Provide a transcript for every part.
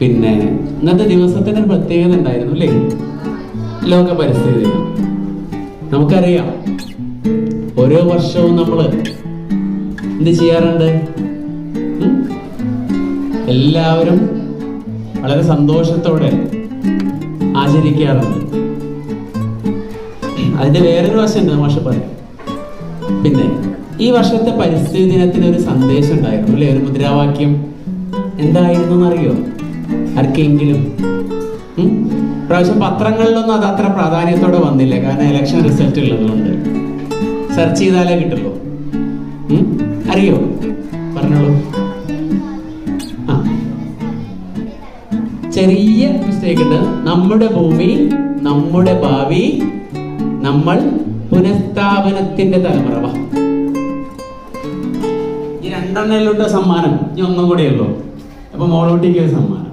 പിന്നെ ഇന്നത്തെ ദിവസത്തിന് ഒരു പ്രത്യേകത ഉണ്ടായിരുന്നു അല്ലേ? ലോക പരിസ്ഥിതി നമുക്കറിയാം. ഓരോ വർഷവും നമ്മൾ എന്ത് ചെയ്യാറുണ്ട്? എല്ലാവരും വളരെ സന്തോഷത്തോടെ ആചരിക്കാറുണ്ട്. അതിന്റെ വേറൊരു വശമുണ്ട് മാഷ പറയാം? പിന്നെ ഈ വർഷത്തെ പരിസ്ഥിതി ദിനത്തിന് ഒരു സന്ദേശം ഉണ്ടായിരുന്നു അല്ലെ? ഒരു മുദ്രാവാക്യം എന്തായിരുന്നു എന്നറിയോ? ആർക്കെങ്കിലും? പ്രാവശ്യം പത്രങ്ങളിലൊന്നും അത് അത്ര പ്രാധാന്യത്തോടെ വന്നില്ല. കാരണം ഇലക്ഷൻ റിസൾട്ട് ഉള്ളതുകൊണ്ട്. സെർച്ച് ചെയ്താലേ കിട്ടുള്ളൂ? അറിയോ? പറഞ്ഞോളൂ. ചെറിയ മിസ്റ്റേക്ക് ഉണ്ട്. നമ്മുടെ ഭൂമി നമ്മുടെ ഭാവി നമ്മൾ പുനഃസ്ഥാപനത്തിന്റെ തലമുറ. വാ. ഈ രണ്ടെണ്ണയിലോട്ട് സമ്മാനം. ഇനി ഒന്നും കൂടെ ഉള്ളൂ. അപ്പൊ മോളോട്ടിക്ക് ഒരു സമ്മാനം.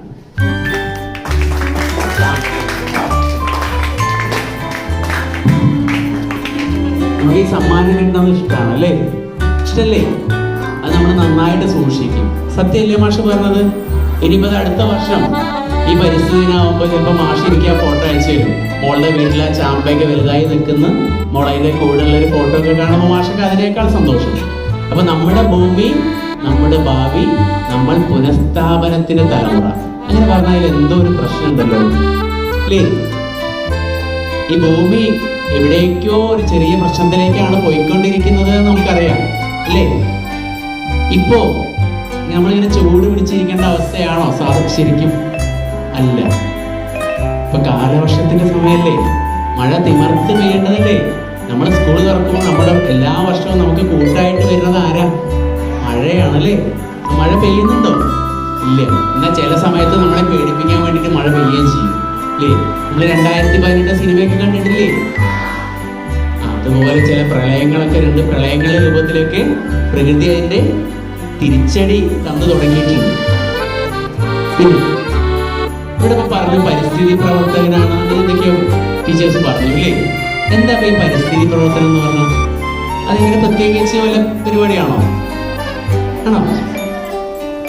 ഈ സമ്മാനം കിട്ടുന്നത് ഇഷ്ടമാണ് അല്ലേ? ഇഷ്ടല്ലേ? അത് നമ്മൾ നന്നായിട്ട് സൂക്ഷിക്കും. സത്യമല്ലേ മാഷ് പറഞ്ഞത്? ഇനിയിപ്പോ അടുത്ത വർഷം ഈ പരിസ്ഥിതി ദിനാവുമ്പോൾ ചിലപ്പോൾ മാഷ് എനിക്ക് ആ ഫോട്ടോ അയച്ചു തരും. മോളുടെ വീട്ടിൽ ആ ചാമ്പയൊക്കെ വലുതായി നിൽക്കുന്ന കൂടെയുള്ള ഒരു ഫോട്ടോ ഒക്കെ കാണുമ്പോൾ മാഷക്ക് അതിനേക്കാൾ സന്തോഷം. അപ്പൊ നമ്മുടെ ഭൂമി നമ്മുടെ ഭാവി നമ്മൾ പുനഃസ്ഥാപനത്തിന്റെ തലമുറ. അങ്ങനെ പറഞ്ഞാൽ എന്തോ ഒരു പ്രശ്നം ഉണ്ടല്ലോ. അല്ലേ? ഈ ഭൂമി എവിടേക്കോ ഒരു ചെറിയ പ്രശ്നത്തിലേക്കാണ് പോയിക്കൊണ്ടിരിക്കുന്നത് നമുക്കറിയാം. അല്ലേ? ഇപ്പോ നമ്മളിങ്ങനെ ചൂട് പിടിച്ചിരിക്കേണ്ട അവസ്ഥയാണോ സാർ ശരിക്കും അല്ല. ഇപ്പൊ കാലവർഷത്തിന്റെ സമയല്ലേ? മഴ തിമർത്ത് പെയ്യേണ്ടതല്ലേ? നമ്മൾ സ്കൂൾ തുറക്കുമ്പോൾ നമ്മുടെ എല്ലാ വർഷവും നമുക്ക് കൂട്ടായിട്ട് വരുന്നത് ആരാ? മഴയാണല്ലേ? മഴ പെയ്യുന്നുണ്ടോ? ഇല്ല. എന്നാൽ ചില സമയത്ത് നമ്മളെ പേടിപ്പിക്കാൻ വേണ്ടിയിട്ട് മഴ പെയ്യുകയും ചെയ്യും. അല്ലേ നമ്മൾ രണ്ടായിരത്തി പതിനെട്ട് സിനിമയൊക്കെ കണ്ടിട്ടില്ലേ? അതുപോലെ ചില പ്രളയങ്ങളൊക്കെ രണ്ട് പ്രളയങ്ങളുടെ രൂപത്തിലൊക്കെ പ്രകൃതി അതിന്റെ തിരിച്ചടി തന്നു തുടങ്ങിയിട്ടുണ്ട്. പിന്നെ ഇവിടെ പറഞ്ഞു പരിസ്ഥിതി പ്രവർത്തകനാണ് എന്തൊക്കെയോ ടീച്ചേഴ്സ് പറഞ്ഞു അല്ലേ? എന്താ ഈ പരിസ്ഥിതി പ്രവർത്തനം എന്ന് പറഞ്ഞാൽ? അതിങ്ങനെ പ്രത്യേകിച്ച് വല്ല പരിപാടിയാണോ? ആണോ?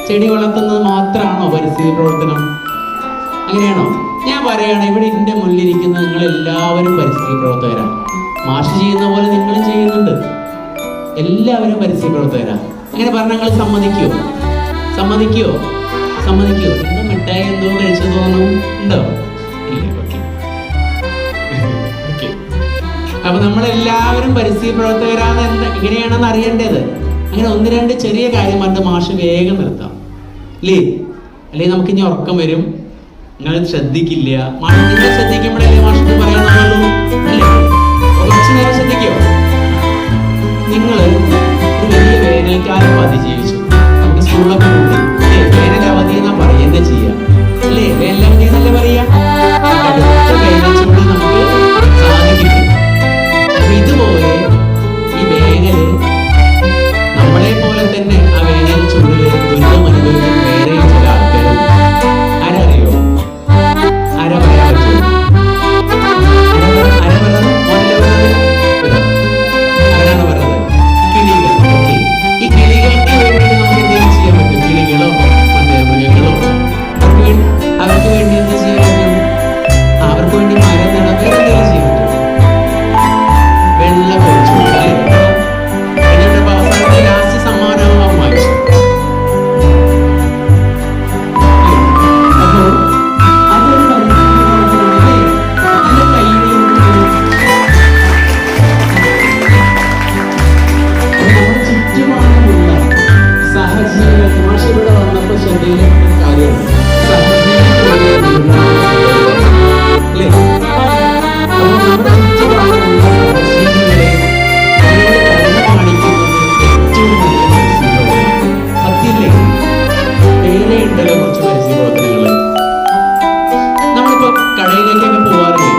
ചെടി വളർത്തുന്നത് മാത്രമാണോ പരിസ്ഥിതി പ്രവർത്തനം? അങ്ങനെയാണോ? ഞാൻ പറയുകയാണ് ഇവിടെ എന്റെ മുന്നിലിരിക്കുന്ന നിങ്ങൾ എല്ലാവരും പരിസ്ഥിതി പ്രവർത്തകരാണ്. മാഷ് ചെയ്യുന്ന പോലെ നിങ്ങൾ ചെയ്യുന്നുണ്ട്. എല്ലാവരും പരിസ്ഥിതി അങ്ങനെ പറഞ്ഞ സമ്മതിക്കോ? സമ്മതിക്കോ? സമ്മതിക്കുമോ ഇന്ന് മിഠായി എന്തോ കഴിച്ചു തോന്നും ഉണ്ടോ? ഇല്ല അപ്പൊ നമ്മളെല്ലാവരും പരിസ്ഥിതി പ്രവർത്തകരാണ് എന്താ എങ്ങനെയാണെന്ന് അറിയേണ്ടത്. അങ്ങനെ ഒന്ന് രണ്ട് ചെറിയ കാര്യം പറഞ്ഞ് മാഷ് വേഗം നിർത്താം. അല്ലേ? അല്ലെങ്കിൽ നമുക്ക് ഇനി ഉറക്കം വരും. നിങ്ങൾ ശ്രദ്ധിക്കില്ല. മാഷ് നിങ്ങൾ ശ്രദ്ധിക്കുമ്പോഴല്ലേ മാഷ് ഇത് വേറെ ഉണ്ടല്ലോ കുറച്ച് പരിസ്ഥിതി പ്രവർത്തനങ്ങൾ നമ്മളിപ്പോ കടയിലേക്കൊക്കെ പോവാറില്ലേ?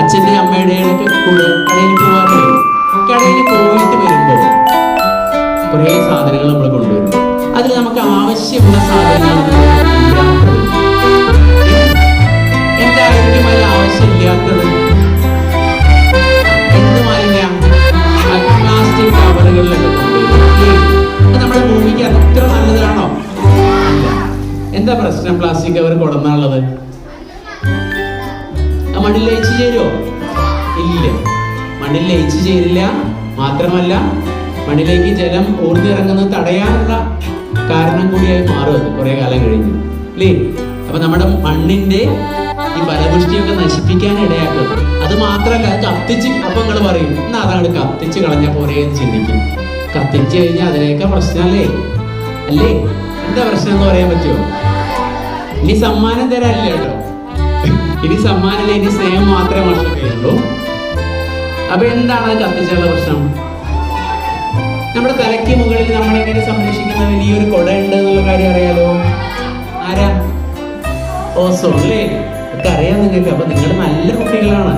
അച്ഛന്റെ അമ്മയുടെയും ഒക്കെ കൂടെ കടയിൽ പോവാറില്ലേ? കടയിൽ പോയിട്ട് വരുമ്പോ കുറേ എന്താ പ്ലാസ്റ്റിക് അവർ കൊടുന്നുള്ളത് ആ മണ്ണിൽ ലയിച്ചു ചേരുമോ ഇല്ല. മണ്ണിൽ ലയിച്ചു ചേരില്ല മാത്രമല്ല മണ്ണിലേക്ക് ജലം ഊർന്നിറങ്ങുന്നത് തടയാനുള്ള കാരണം കൂടിയായി മാറും. കുറെ കാലം കഴിഞ്ഞു. അല്ലേ അപ്പൊ നമ്മുടെ മണ്ണിന്റെ ഈ ഫലപുഷ്ടിയൊക്കെ നശിപ്പിക്കാൻ ഇടയാക്കും അത് മാത്രമല്ല കത്തിച്ച് അപ്പൊ നിങ്ങൾ പറയും എന്നാ അതങ്ങോട് കത്തിച്ച് കളഞ്ഞ പോലെ എന്ന് ചിന്തിക്കും. കത്തിച്ച് കഴിഞ്ഞാൽ അതിനേക്കാ പ്രശ്നമല്ലേ അല്ലേ? എന്താ പ്രശ്നം എന്ന് പറയാൻ പറ്റുമോ? ഇനി സമ്മാനം തരാനില്ല കേട്ടോ? ഇനി സമ്മാനം ഇനി സ്നേഹം മാത്രമേ മഷക്കുകയുള്ളൂ അപ്പൊ എന്താണ് കത്തിച്ചുള്ള പ്രശ്നം? നമ്മുടെ തലയ്ക്ക് മുകളിൽ നമ്മളെങ്ങനെ സംരക്ഷിക്കുന്ന വലിയൊരു കൊട ഉണ്ട് എന്നുള്ള കാര്യം അറിയാലോ? ആരാ? ഓസോ അല്ലേ? ഒക്കെ അറിയാം നിങ്ങൾക്ക്. അപ്പൊ നിങ്ങൾ നല്ല കുട്ടികളാണ്.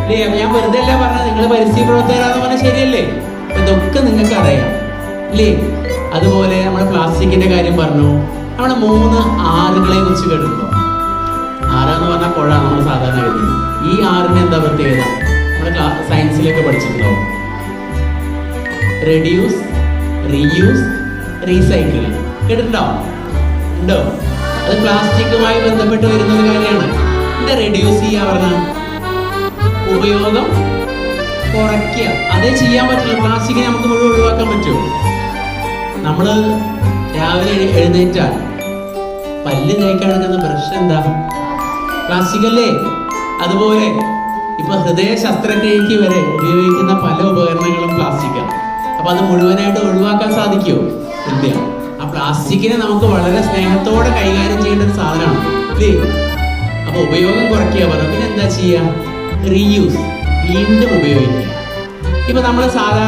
അല്ലേ? ഞാൻ വെറുതെ അല്ല പറഞ്ഞത്. നിങ്ങൾ പരിസ്ഥിതി പ്രവർത്തകരാന്ന് പറഞ്ഞാൽ ശരിയല്ലേ? അപ്പൊ ഇതൊക്കെ നിങ്ങൾക്ക് അറിയാം. അല്ലേ? അതുപോലെ നമ്മുടെ പ്ലാസ്റ്റിക്കിന്റെ കാര്യം പറഞ്ഞു. നമ്മുടെ മൂന്ന് ആറുകളെ കേട്ടിട്ടുണ്ടോ ആറാന്ന് പറഞ്ഞാൽ പുഴ നമ്മൾ സാധാരണ കരുതി ഈ ആറിന് എന്താ പ്രത്യേകത? നമ്മുടെ സയൻസിലൊക്കെ പഠിച്ചിട്ടുണ്ടാവും. റെഡ്യൂസ് റീയൂസ് റീസൈക്കിൾ കേട്ടിട്ടുണ്ടാവും ഉണ്ടോ? അത് പ്ലാസ്റ്റിക്കുമായി ബന്ധപ്പെട്ട് വരുന്ന ഒരു കാര്യമാണ് റെഡ്യൂസ് ചെയ്യാ പറഞ്ഞ? ഉപയോഗം കുറയ്ക്കുക. അതേ ചെയ്യാൻ പറ്റില്ല. പ്ലാസ്റ്റിക്കിനെ നമുക്ക് മുഴുവൻ ഒഴിവാക്കാൻ പറ്റുമോ? നമ്മൾ രാവിലെ എഴു- എഴുന്നേറ്റാൽ പല്ല് തേക്കാൻ എടുക്കുന്ന ബ്രഷ് എന്താ പ്ലാസ്റ്റിക് അതുപോലെ ഇപ്പൊ ഹൃദയ ശസ്ത്രക്രിയക്ക് വരെ ഉപയോഗിക്കുന്ന പല ഉപകരണങ്ങളും പ്ലാസ്റ്റിക്കാണ് അപ്പൊ അത് മുഴുവനായിട്ട് ഒഴിവാക്കാൻ സാധിക്കുമോ ഇല്ല. ആ പ്ലാസ്റ്റിക്കിനെ നമുക്ക് വളരെ സ്നേഹത്തോടെ കൈകാര്യം ചെയ്യേണ്ട ഒരു സാധനമാണ്. അല്ലേ അപ്പൊ ഉപയോഗം കുറയ്ക്കുക. പറഞ്ഞു പിന്നെ എന്താ ചെയ്യുക റീയൂസ് വീണ്ടും ഉപയോഗിക്കുക. ഇപ്പൊ നമ്മൾ സാധാരണ